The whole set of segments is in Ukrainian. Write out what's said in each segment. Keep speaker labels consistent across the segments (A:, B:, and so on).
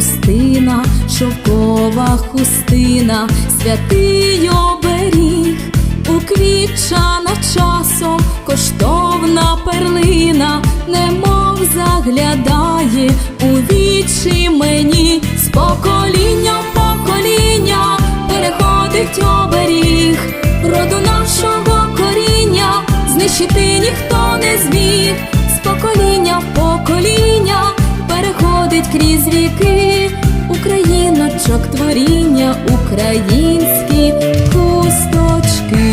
A: трустина, шовкова хустина, святий оберіг, уквітчана часом, коштовна перлина, немов заглядає у вічі мені, з покоління в покоління переходить оберіг, роду нашого коріння, знищити крізь віки, Україночок творіння, українські хусточки.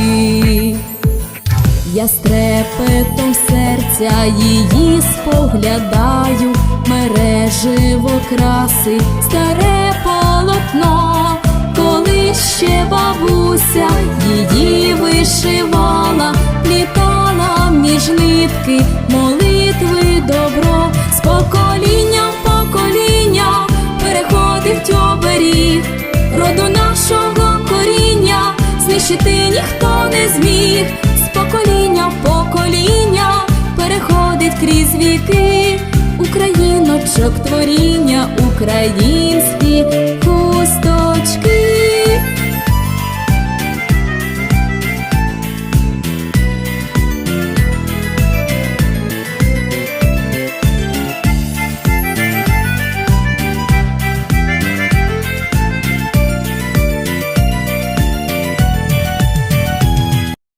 A: Я з трепетом серця її споглядаю, мереживо краси, старе полотно, коли ще бабуся її вишивала, плітала між нитки, молитви добро, з нашого коріння, знищити ніхто не зміг, з покоління в покоління переходить крізь віки, Україночок творіння, українські хусто.